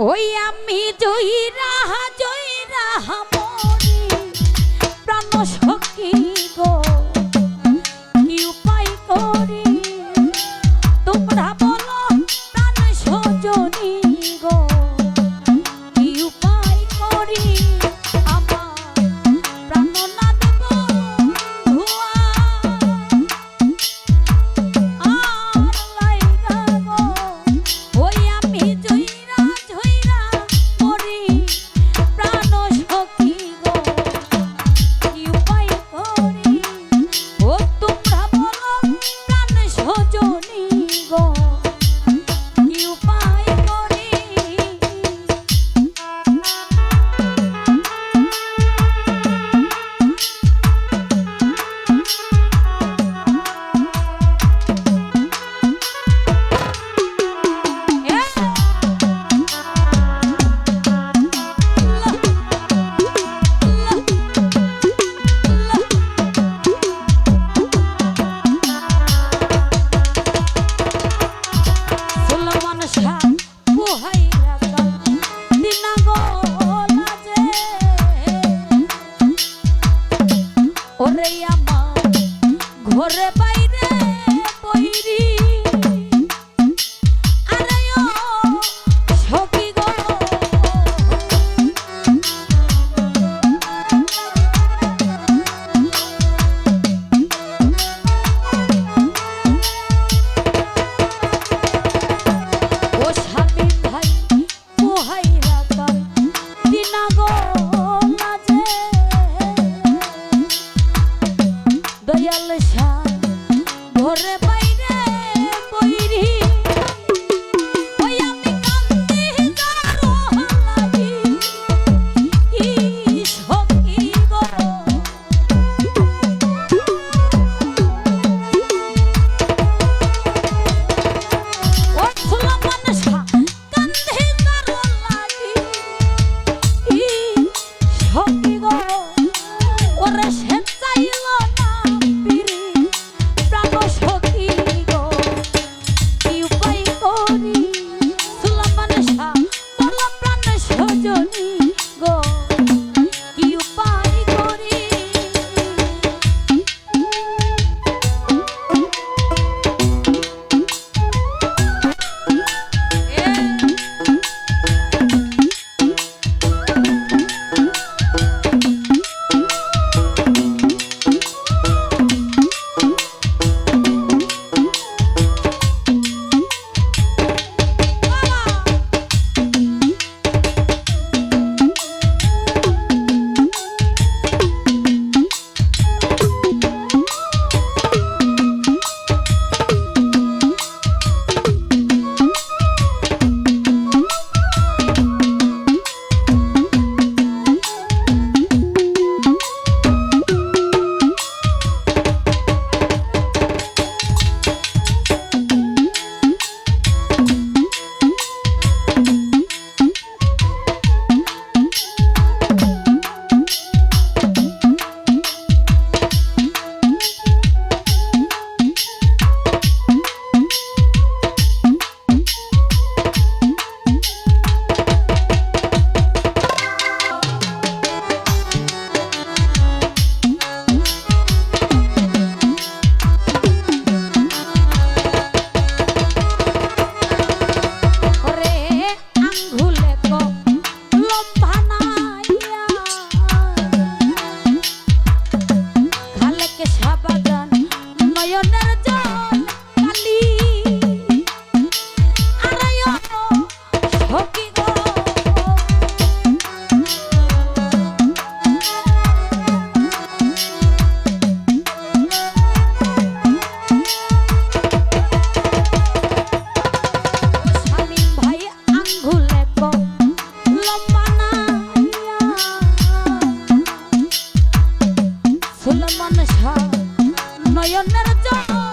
ওই আমি জয়ী রাহা জয়ী রাহা মরি প্রাণ সখী সুলমন শাহ নয়নের জয়।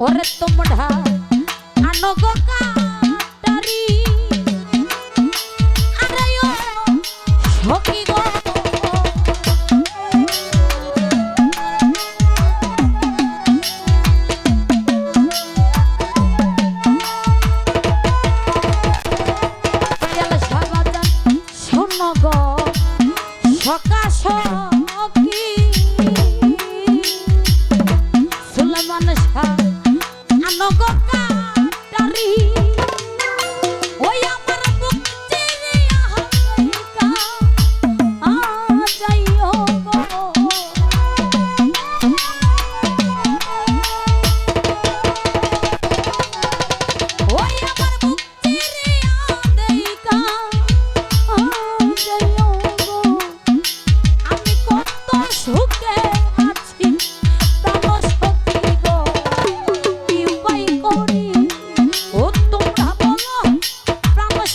ওরে তোমরা আনগ কাটারি আনগো কাটারি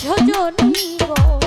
সজনী গো